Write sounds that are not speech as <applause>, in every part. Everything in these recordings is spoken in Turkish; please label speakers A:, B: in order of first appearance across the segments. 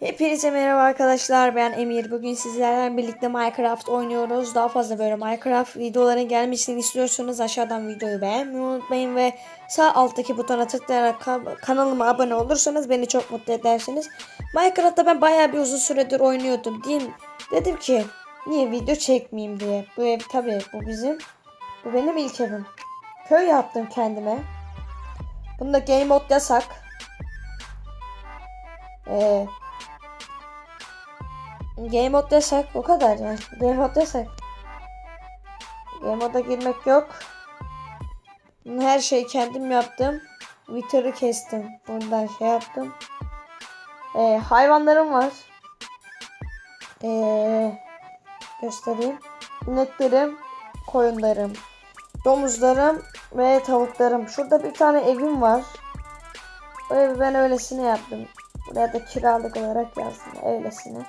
A: Hepinize merhaba arkadaşlar ben Emir. Bugün sizlerle birlikte Minecraft oynuyoruz. Daha fazla böyle Minecraft videoların gelmesini istiyorsanız aşağıdan videoyu beğenmeyi unutmayın ve sağ alttaki butona tıklayarak ka- kanalıma abone olursanız beni çok mutlu edersiniz. Minecraft'ta ben bayağı bir uzun süredir oynuyordum. Diyeyim, dedim ki niye video çekmeyeyim diye. Bu ev tabii bu bizim. Bu benim ilk evim. Köy yaptım kendime. Bunda game mode yasak. Eee Game mode yasak o kadar yani. Game mode yasak. Game moda girmek yok. Her şeyi kendim yaptım. Wither'ı kestim. Bundan şey yaptım. Ee, hayvanlarım var. Ee, göstereyim. İneklerim, koyunlarım, domuzlarım ve tavuklarım. Şurada bir tane evim var. O evi ben öylesine yaptım. Buraya da kiralık olarak yazdım öylesine.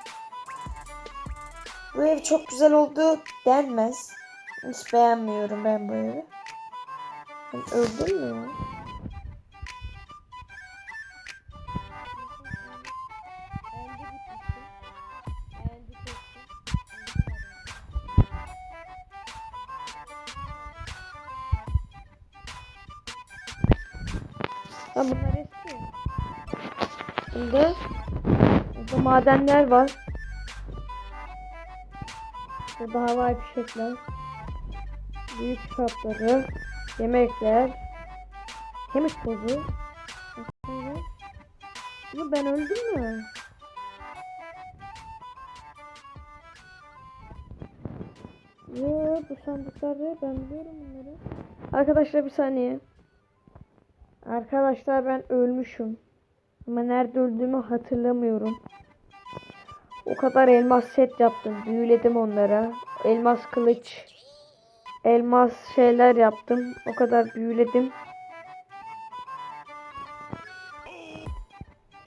A: Bu ev çok güzel oldu denmez. Hiç beğenmiyorum ben bu evi. Ben öldüm mü ya? Ha bunlar eski. Burada, burada madenler var. Burada havai fişekler. Büyük kapları. Yemekler. Kemik tozu. Ama ben öldüm mü? Yo bu sandıkları ben biliyorum bunları. Arkadaşlar bir saniye. Arkadaşlar ben ölmüşüm. Ama nerede öldüğümü hatırlamıyorum. O kadar elmas set yaptım. Büyüledim onlara. Elmas kılıç. Elmas şeyler yaptım. O kadar büyüledim.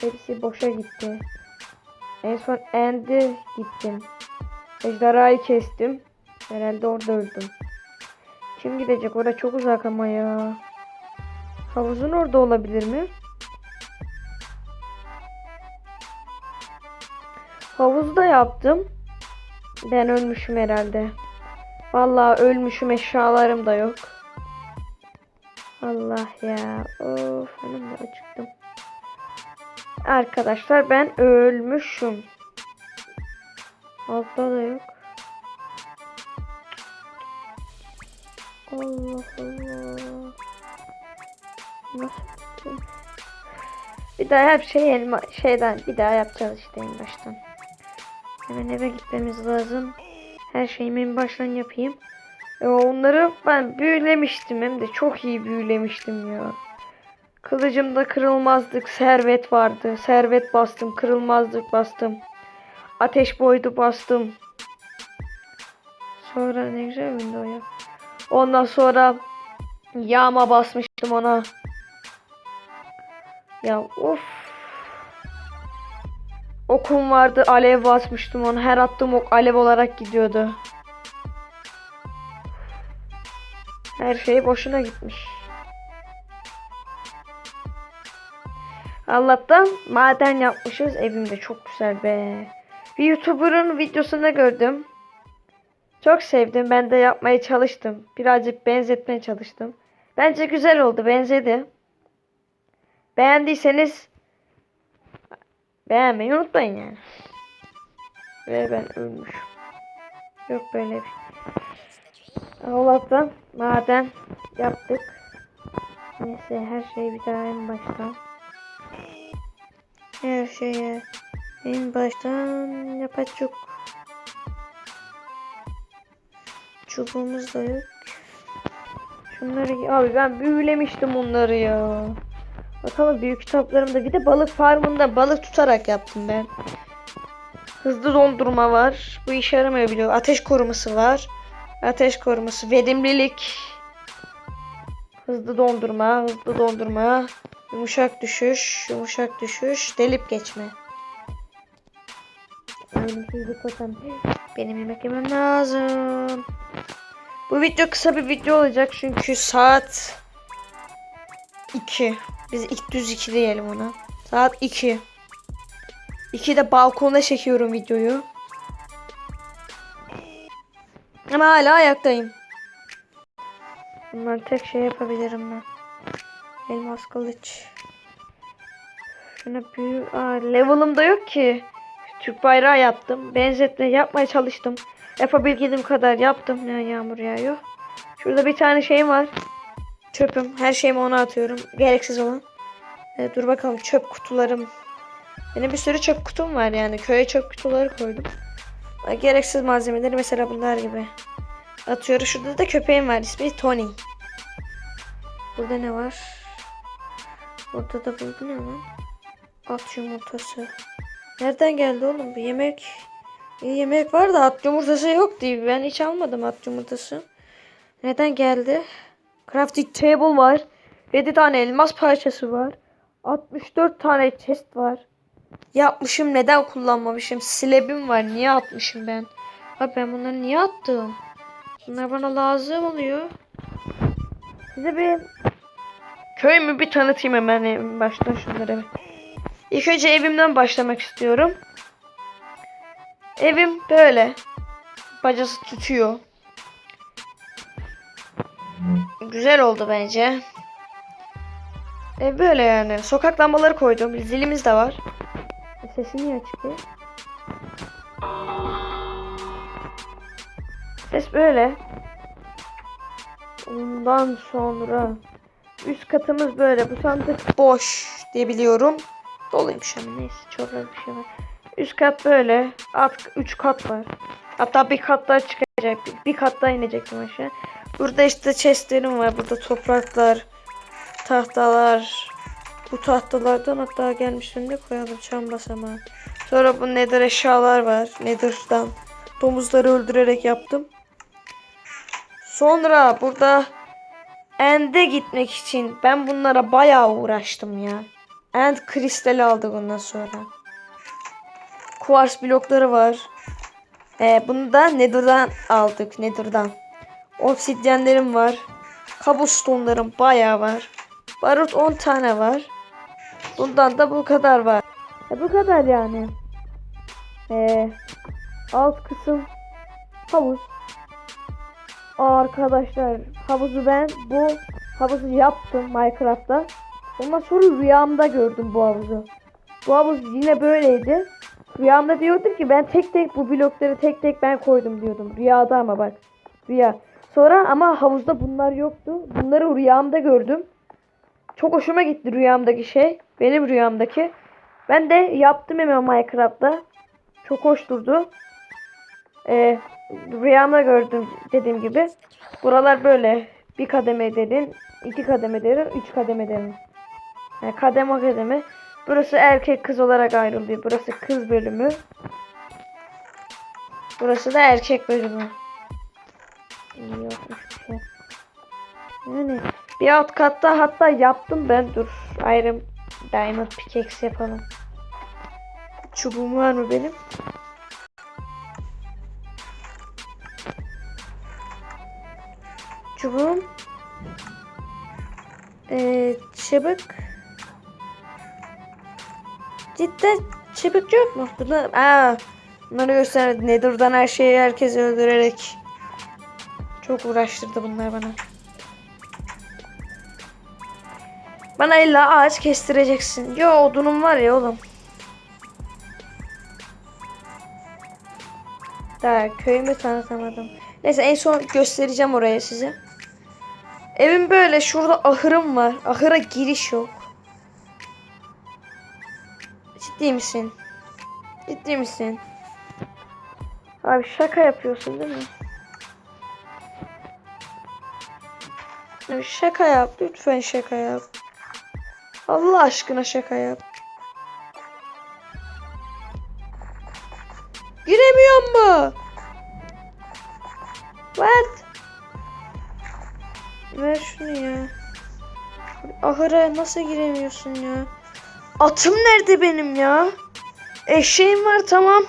A: Hepsi boşa gitti. En son End'e gittim. Ejderhayı kestim. Herhalde orada öldüm. Kim gidecek? Orada çok uzak ama ya. Havuzun orada olabilir mi? Yaptım. Ben ölmüşüm herhalde. Vallahi ölmüşüm eşyalarım da yok. Allah ya. Of hanım da acıktım. Arkadaşlar ben ölmüşüm. Altta da yok. Allah Allah. Bir daha her şey elma şeyden bir daha yapacağız işte en baştan. Hemen eve gitmemiz lazım. Her şeyimi en baştan yapayım. E, onları ben büyülemiştim hem de çok iyi büyülemiştim ya. Kılıcımda kırılmazlık, servet vardı. Servet bastım, kırılmazlık bastım. Ateş boydu bastım. Sonra ne güzel o ya. Ondan sonra yağma basmıştım ona. Ya of. Okum vardı alev basmıştım onu. Her attığım ok alev olarak gidiyordu. Her şey boşuna gitmiş. Allah'tan maden yapmışız. Evimde çok güzel be. Bir YouTuber'ın videosunda gördüm. Çok sevdim. Ben de yapmaya çalıştım. Birazcık benzetmeye çalıştım. Bence güzel oldu. Benzedi. Beğendiyseniz beğenmeyi unutmayın yani. Ve ben ölmüşüm. Yok böyle bir. Allah'tan maden yaptık. Neyse her şey bir daha en baştan. Her şeye en baştan yapacak. Çubuğumuz da yok. Şunları abi ben büyülemiştim onları ya. Bakalım büyük kitaplarımda bir de balık farmında balık tutarak yaptım ben. Hızlı dondurma var. Bu işe yaramıyor biliyor. Ateş koruması var. Ateş koruması, verimlilik. Hızlı dondurma, hızlı dondurma. Yumuşak düşüş, yumuşak düşüş, delip geçme. Benim yemek yemem lazım. Bu video kısa bir video olacak çünkü saat 2. Biz ilk düz 2 diyelim ona. Saat 2. İki de balkonda çekiyorum videoyu. Ama hala ayaktayım. Bunlar tek şey yapabilirim ben. Elmas kılıç. Şuna büyü... Aa, level'ım yok ki. Türk bayrağı yaptım. Benzetme yapmaya çalıştım. Yapabildiğim kadar yaptım. Ne yağmur yağıyor. Şurada bir tane şeyim var. Çöpüm. Her şeyimi ona atıyorum. Gereksiz olan. Ee, dur bakalım çöp kutularım. Benim bir sürü çöp kutum var yani. Köye çöp kutuları koydum. Ee, Gereksiz malzemeleri mesela bunlar gibi. Atıyorum. Şurada da köpeğim var. İsmi Tony. Burada ne var? Burada da bu ne lan? At yumurtası. Nereden geldi oğlum bu yemek? İyi yemek var da at yumurtası yok diye. Ben hiç almadım at yumurtası. Neden geldi? Crafting table var. 7 tane elmas parçası var. 64 tane chest var. Yapmışım neden kullanmamışım? Slab'im var. Niye atmışım ben? Abi ben bunları niye attım? Bunlar bana lazım oluyor. Size bir köyümü bir tanıtayım hemen en baştan şunları. İlk önce evimden başlamak istiyorum. Evim böyle. Bacası tutuyor. Güzel oldu bence. Ev böyle yani. Sokak lambaları koydum. Zilimiz de var. Sesi niye açık değil? Ses böyle. Ondan sonra üst katımız böyle. Bu sandık boş diye biliyorum. Doluymuş ama neyse çok az bir şey var. Üst kat böyle. Alt 3 kat var. Hatta bir kat daha çıkacak. Bir, bir kat daha inecektim aşağı. Burada işte chestlerim var. Burada topraklar, tahtalar. Bu tahtalardan hatta gelmişim ne koyalım çam basamağı. Sonra bu nether eşyalar var. Nether'dan domuzları öldürerek yaptım. Sonra burada End'e gitmek için ben bunlara bayağı uğraştım ya. End kristali aldık ondan sonra. Kuvars blokları var. Ee, bunu da Nether'dan aldık. Nether'dan. Obsidyenlerim var. Cobblestone'larım bayağı var. Barut 10 tane var. Bundan da bu kadar var. E, bu kadar yani. Ee, alt kısım havuz. Arkadaşlar havuzu ben bu havuzu yaptım Minecraft'ta. Ondan sonra rüyamda gördüm bu havuzu. Bu havuz yine böyleydi. Rüyamda diyordum ki ben tek tek bu blokları tek tek ben koydum diyordum. Rüyada ama bak. Rüya. Sonra ama havuzda bunlar yoktu. Bunları rüyamda gördüm. Çok hoşuma gitti rüyamdaki şey. Benim rüyamdaki. Ben de yaptım hemen Minecraft'ta. Çok hoş durdu. Ee, rüyamda gördüm dediğim gibi. Buralar böyle. Bir kademe derin, iki kademe derin, üç kademe derin. Yani kademe kademe. Burası erkek kız olarak ayrılıyor. Burası kız bölümü. Burası da erkek bölümü. Yokmuş bir. Yani bir alt katta hatta yaptım ben. Dur. Iron Diamond pickaxe yapalım. Çubuğum var mı benim? Çubuğum. Ee, çubuk. Cidden çubuk yok mu? Bunlar, aa, bunları göster. Nether'dan her şeyi herkesi öldürerek. Çok uğraştırdı bunlar bana. Bana illa ağaç kestireceksin. Yo odunum var ya oğlum. Daha köyümü tanıtamadım. Neyse en son göstereceğim oraya size. Evim böyle. Şurada ahırım var. Ahıra giriş yok. Ciddi misin? Ciddi misin? Abi şaka yapıyorsun değil mi? Şaka yap. Lütfen şaka yap. Allah aşkına şaka yap. Giremiyor mu? What? Ver şunu ya. Ahıra nasıl giremiyorsun ya? Atım nerede benim ya? Eşeğim var tamam.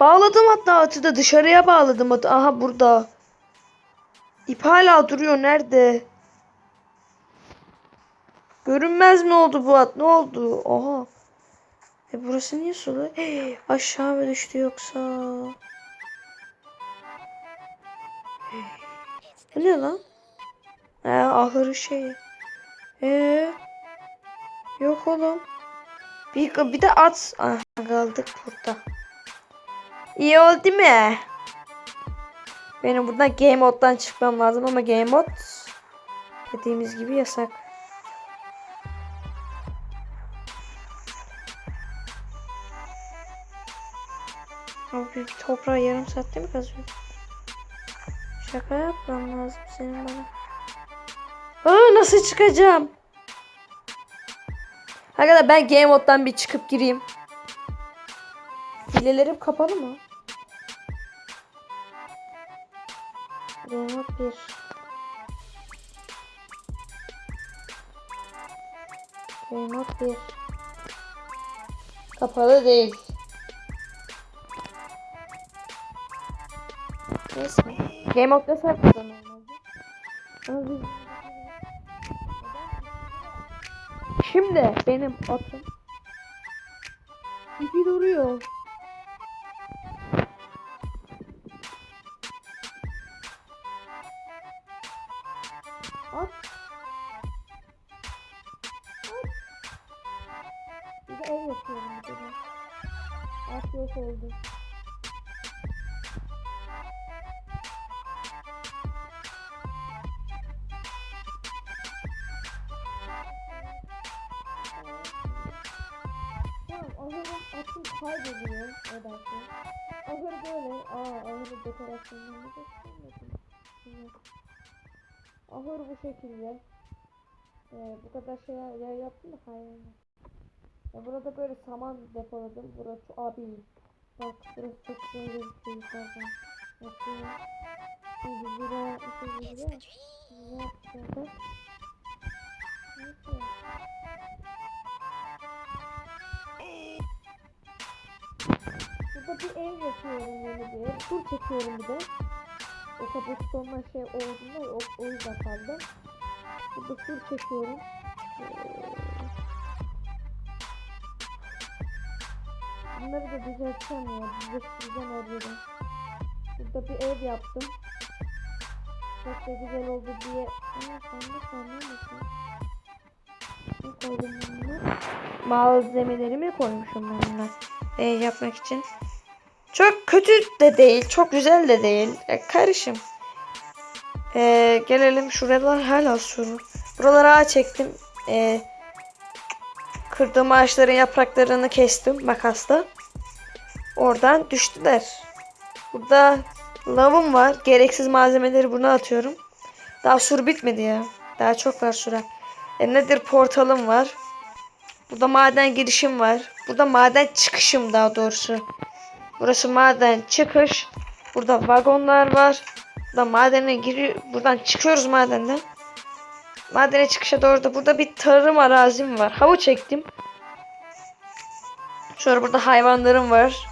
A: Bağladım hatta atı da dışarıya bağladım atı. Aha burada. İp hala duruyor nerede? Görünmez mi oldu bu at? Ne oldu? Oha. E burası niye sulu? Hey, aşağı mı düştü yoksa? Bu ne lan? Ee, ahırı şey. Ee, yok oğlum. Bir, bir de at. Aha, kaldık burada. İyi oldu değil mi? Benim buradan game mode'dan çıkmam lazım ama game mode dediğimiz gibi yasak. Abi toprağı yarım saatte mi kazıyor? Şaka yapmam lazım senin bana. Aa, nasıl çıkacağım? Arkadaşlar ben game mode'dan bir çıkıp gireyim. Hilelerim kapalı mı? Game mode 1. Game mode 1. Kapalı değil. Neyse. Game olmadı. Ama biz- Şimdi benim atım ipi duruyor. Ahırın atım kaybediyor nedense. Ahır böyle. Aa ahırın dekorasyonunu göstermedim. Ahır bu şekilde. Ee, bu kadar şey yer yaptım da hayır. Ya burada böyle saman depoladım. Burası abi. Bak burası çok güzel gözüküyor yukarıdan. Bakıyorum. Şimdi buraya yapmışız gibi. Ne yapacağız? Neyse. Burada bir ev yapıyorum yeni bir ev. Tur çekiyorum bir de. O kabustonla şey olduğunda o, o yüzden kaldı. Burada tur çekiyorum. Ee, Bunları da düzelteceğim ya. Düzelteceğim her yeri. Burada bir ev yaptım. Çok da güzel oldu diye. Ne koydum bunları? Malzemelerimi koymuşum ben bunlar. Ev yapmak için. Çok kötü de değil, çok güzel de değil. E, karışım. E, gelelim şuralar hala suru. Buralara ağaç çektim. E, kırdığım ağaçların yapraklarını kestim makasla. Oradan düştüler. Burada lavım var. Gereksiz malzemeleri buna atıyorum. Daha sur bitmedi ya. Daha çok var sura. E, nedir portalım var. Burada maden girişim var. Burada maden çıkışım daha doğrusu. Burası maden çıkış. Burada vagonlar var. Burada madene giriyor. Buradan çıkıyoruz madenden. Madene çıkışa doğru da burada bir tarım arazim var. Havu çektim. Sonra burada hayvanlarım var.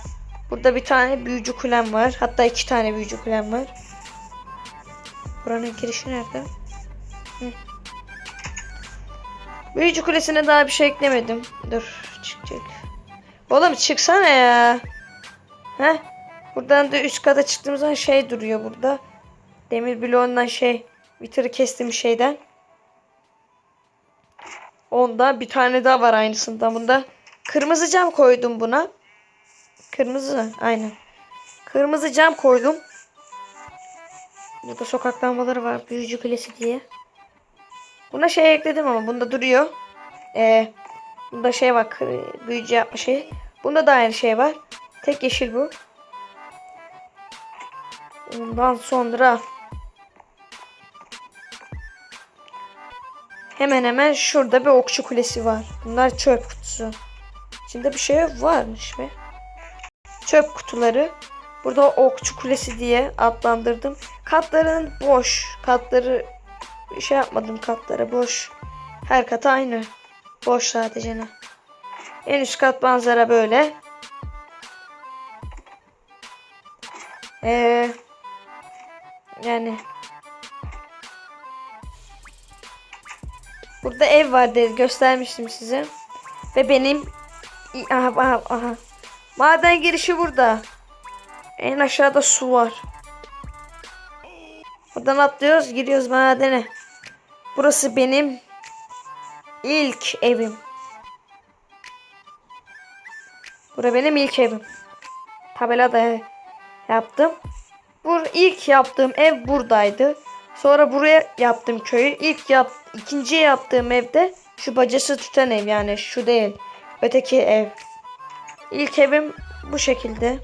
A: Burada bir tane büyücü kulem var. Hatta iki tane büyücü kulem var. Buranın girişi nerede? Hı. Büyücü kulesine daha bir şey eklemedim. Dur çıkacak. Oğlum çıksana ya. Heh. Buradan da üst kata çıktığımız zaman şey duruyor burada. Demir bloğundan şey. Vitarı kestim şeyden. Onda bir tane daha var aynısından bunda. Kırmızı cam koydum buna. Kırmızı aynen. Kırmızı cam koydum. Burada sokak lambaları var. Büyücü kulesi diye. Buna şey ekledim ama bunda duruyor. Ee, bunda şey var. Büyücü yapma şey. Bunda da aynı şey var. Tek yeşil bu. Ondan sonra hemen hemen şurada bir okçu kulesi var. Bunlar çöp kutusu. İçinde bir şey varmış be. Çöp kutuları. Burada okçu kulesi diye adlandırdım. Katların boş. Katları şey yapmadım katlara boş. Her kat aynı. Boş sadece ne. En üst kat manzara böyle. Ee, yani burada ev var dedi göstermiştim size ve benim Aha, aha, aha. Maden girişi burada. En aşağıda su var. Buradan atlıyoruz giriyoruz madene. Burası benim ilk evim. Bura benim ilk evim. Tabela da yaptım. Bu ilk yaptığım ev buradaydı. Sonra buraya yaptım köyü. İlk yap ikinci yaptığım evde şu bacası tutan ev yani şu değil. Öteki ev. İlk evim bu şekilde.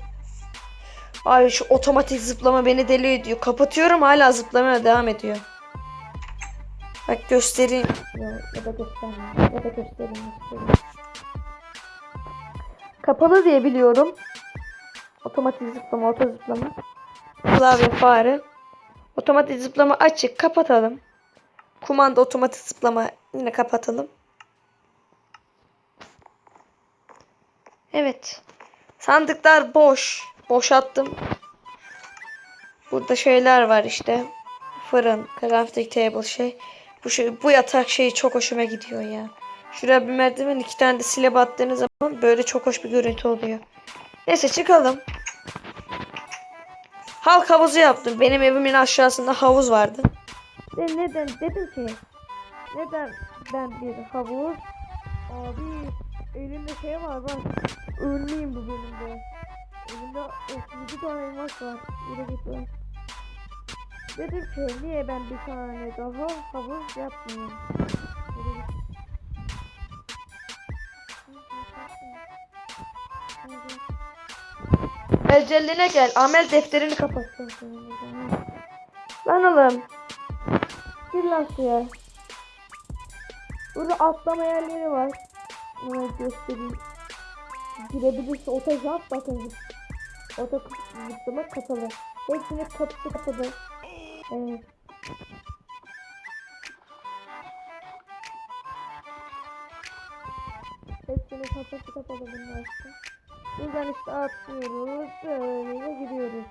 A: Ay şu otomatik zıplama beni deli ediyor. Kapatıyorum hala zıplamaya devam ediyor. Bak göstereyim. Ya, ya da göstermeyeyim. Ya da göstereyim. göstereyim. Kapalı diye biliyorum. Otomatik zıplama, oto zıplama. Klavye fare. Otomatik zıplama açık. Kapatalım. Kumanda otomatik zıplama yine kapatalım. Evet. Sandıklar boş. Boşalttım. Burada şeyler var işte. Fırın, crafting table şey. Bu şey, bu yatak şeyi çok hoşuma gidiyor ya. Şuraya bir merdiven iki tane de slab attığınız zaman böyle çok hoş bir görüntü oluyor. Neyse çıkalım. Halk havuzu yaptım. Benim evimin aşağısında havuz vardı. Ve neden dedim ki neden ben bir havuz abi elimde şey var bak ölmeyeyim bu bölümde. Elimde 37 tane elmas var. Yürü git lan. Dedim ki niye ben bir tane daha havuz yapmayayım. Eceline gel. Amel defterini kapatsın. Lan oğlum. Gir lan suya. Burada atlama yerleri var. Ona göstereyim. Girebilirse ota jump bakın. Ota zıplama kapalı. Hepsinin kapısı kapalı. Evet. Hepsinin kapısı kapalı bunlar işte. Buradan işte atlıyoruz. Böyle gidiyoruz.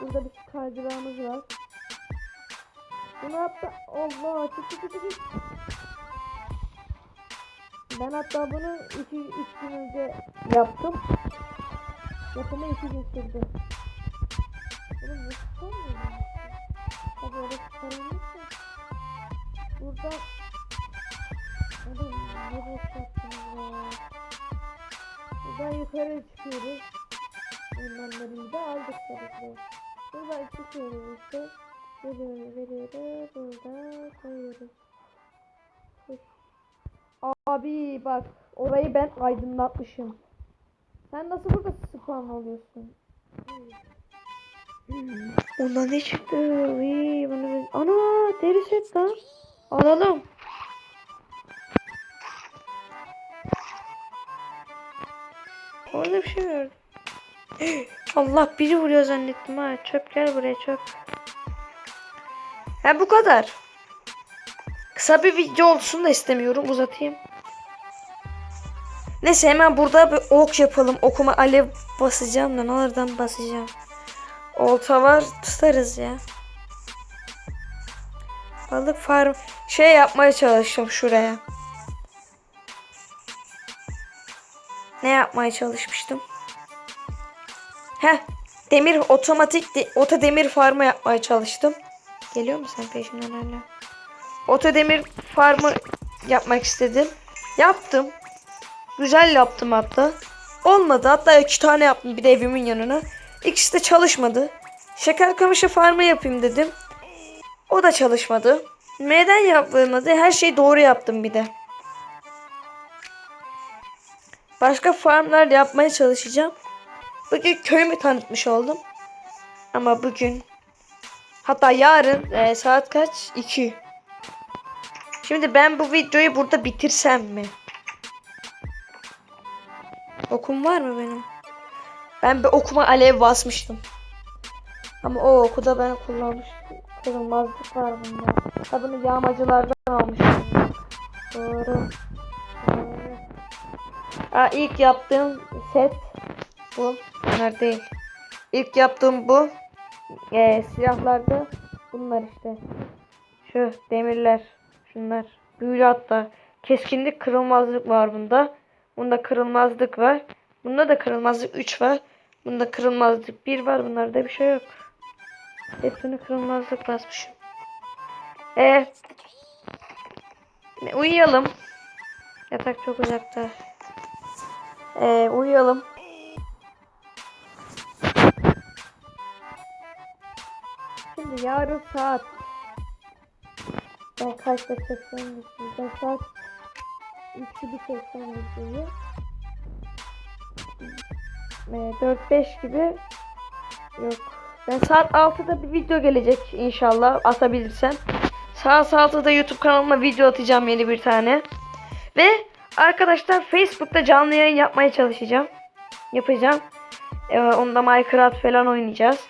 A: Burada bir kaydırağımız var. Bunu hatta Allah çık çık çık çık. Ben hatta bunu 2 3 gün önce yaptım. Yapımı 2 gün sürdü. Bunu nasıl olmuyor? Tabii öyle çıkarılmışsa. Burada Oğlum ne boş yaptınız ya. Buradan yukarı çıkıyoruz. Önlemlerimizi de aldık tabii. Buradan çıkıyoruz işte. Veriyoruz, veriyoruz. Burada koyuyoruz. Abi bak orayı ben aydınlatmışım. Sen nasıl burada spawn oluyorsun? Ondan ne çıktı? Uy, bunu. Ana deri set lan. Alalım. Orada bir şey gördüm. <gasps> Allah biri vuruyor zannettim ha. Çöp gel buraya çöp. Ha bu kadar. Kısa bir video olsun da istemiyorum uzatayım. Neyse hemen burada bir ok yapalım. Okuma alev basacağım da nereden basacağım. Olta var tutarız ya. Balık farm şey yapmaya çalıştım şuraya. Ne yapmaya çalışmıştım? Heh, demir otomatik de, oto demir farmı yapmaya çalıştım. Geliyor musun sen peşimden hala? Oto demir farmı yapmak istedim. Yaptım. Güzel yaptım hatta. Olmadı. Hatta iki tane yaptım bir de evimin yanına. İkisi de çalışmadı. Şeker kamışı farmı yapayım dedim. O da çalışmadı. Neden yapmadı? Her şeyi doğru yaptım bir de. Başka farmlar yapmaya çalışacağım. Bugün köyümü tanıtmış oldum. Ama bugün hatta yarın e, saat kaç? 2. Şimdi ben bu videoyu burada bitirsem mi? Okum var mı benim? Ben bir okuma alev basmıştım. Ama o oku da ben kullanmıştım. Kırılmazlık var bunda. Ha bunu yağmacılardan almıştım. Doğru. Doğru. Aa, ilk yaptığım set bu. Bunlar değil. İlk yaptığım bu. Ee, silahlarda bunlar işte. Şu demirler. Şunlar. Büyülü hatta. Keskinlik kırılmazlık var bunda. Bunda kırılmazlık var. Bunda da kırılmazlık 3 var. Bunda kırılmazlık 1 var. Bunlarda bir şey yok. Hepsini kırılmazlık basmışım. E ne, uyuyalım. Yatak çok uzakta. E uyuyalım. Şimdi yarın saat ben kaçta çeksem Ben saat 3'ü bir çeksem videoyu. E, 4-5 gibi yok. Ben saat 6'da bir video gelecek inşallah atabilirsem. Saat 6'da YouTube kanalıma video atacağım yeni bir tane. Ve arkadaşlar Facebook'ta canlı yayın yapmaya çalışacağım. Yapacağım. Ee, onda Minecraft falan oynayacağız.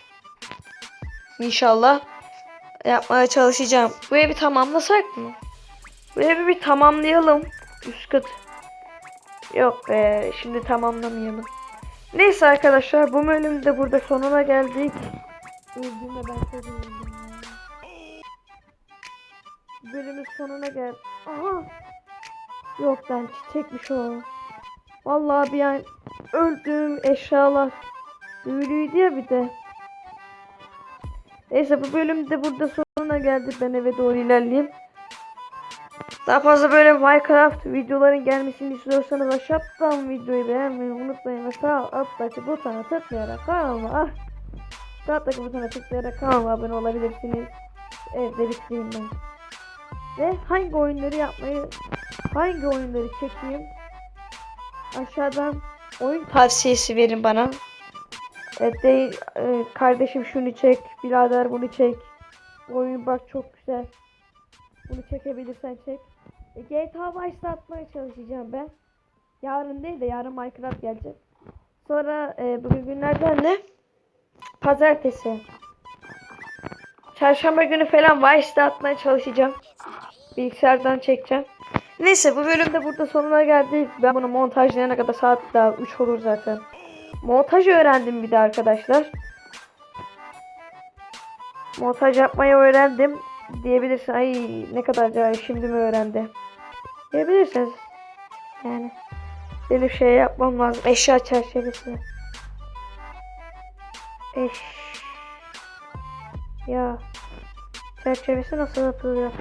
A: İnşallah yapmaya çalışacağım. Bu evi tamamlasak mı? Bu evi bir tamamlayalım. Üst kat. Yok be şimdi tamamlamayalım. Neyse arkadaşlar bu bölümde burada sonuna geldik. Öldüğümde ben ya. Bölümün sonuna gel. Aha. Yok lan çiçekmiş o. Vallahi bir an öldüm eşyalar. Büyülüydü ya bir de. Neyse bu bölümde burada sonuna geldik. Ben eve doğru ilerleyeyim. Daha fazla böyle Minecraft videoların gelmesini istiyorsanız aşağıdan videoyu beğenmeyi unutmayın ve sağ alttaki butona tıklayarak kanalıma ah, sağ alttaki butona tıklayarak kanalıma abone olabilirsiniz. Evde bitireyim ben. Ve hangi oyunları yapmayı hangi oyunları çekeyim aşağıdan oyun tavsiyesi verin bana. E, de, e, kardeşim şunu çek, birader bunu çek. Oyun bak çok güzel. Bunu çekebilirsen çek. E, GTA Vice'da atmaya çalışacağım ben. Yarın değil de yarın Minecraft gelecek. Sonra e, bugün günlerden ne? Pazartesi. Çarşamba günü falan Vice'da atmaya çalışacağım. Bilgisayardan çekeceğim. Neyse bu bölümde burada sonuna geldik. Ben bunu montajlayana kadar saat daha 3 olur zaten. Montaj öğrendim bir de arkadaşlar. Montaj yapmayı öğrendim. Diyebilirsin ay ne kadar cahil şimdi mi öğrendi. Diyebilirsiniz. Yani benim şey yapmam lazım. Eşya çerçevesi. Eş. Ya. Çerçevesi nasıl atılıyor?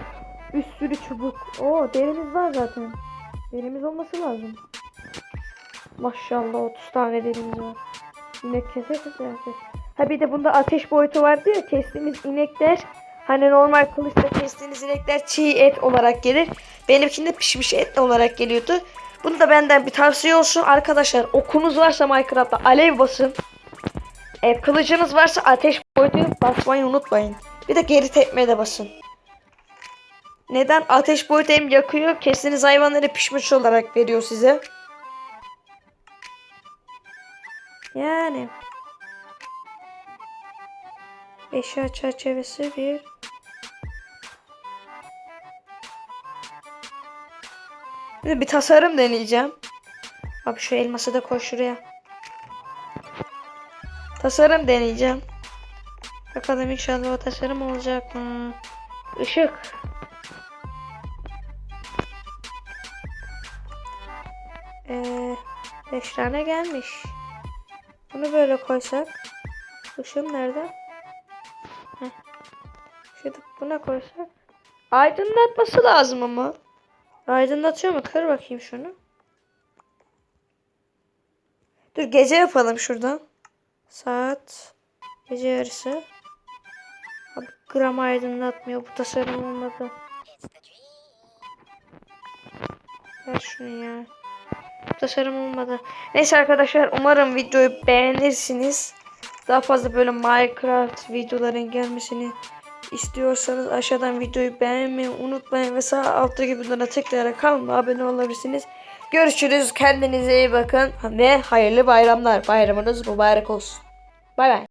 A: Bir sürü çubuk. Oo derimiz var zaten. Derimiz olması lazım. Maşallah 30 tane derimiz var. İnek kese kese yapacak. Ha bir de bunda ateş boyutu vardı ya kestiğimiz inekler hani normal kılıçla kestiğiniz inekler çiğ et olarak gelir. Benimkinde pişmiş et olarak geliyordu. Bunu da benden bir tavsiye olsun arkadaşlar. Okunuz varsa Minecraft'ta alev basın. E, kılıcınız varsa ateş boyutu basmayı unutmayın. Bir de geri tepmeye de basın. Neden? Ateş boyutu hem yakıyor, kestiğiniz hayvanları pişmiş olarak veriyor size. Yani. Eşya çerçevesi bir. De bir tasarım deneyeceğim. Abi şu elması da koy şuraya. Tasarım deneyeceğim. Bakalım inşallah o tasarım olacak mı? Işık. Ee, beş tane gelmiş. Bunu böyle koysak. Işığım nerede? Heh. Şurada buna koysak. Aydınlatması lazım ama. Aydınlatıyor mu? Kır bakayım şunu. Dur gece yapalım şuradan. Saat gece yarısı. Abi gram aydınlatmıyor. Bu tasarım olmadı. Ver şunu ya. Tasarım olmadı. Neyse arkadaşlar umarım videoyu beğenirsiniz. Daha fazla böyle Minecraft videoların gelmesini istiyorsanız aşağıdan videoyu beğenmeyi unutmayın ve sağ alttaki butona tıklayarak kanalıma abone olabilirsiniz. Görüşürüz. Kendinize iyi bakın ve hayırlı bayramlar. Bayramınız mübarek olsun. Bay bay.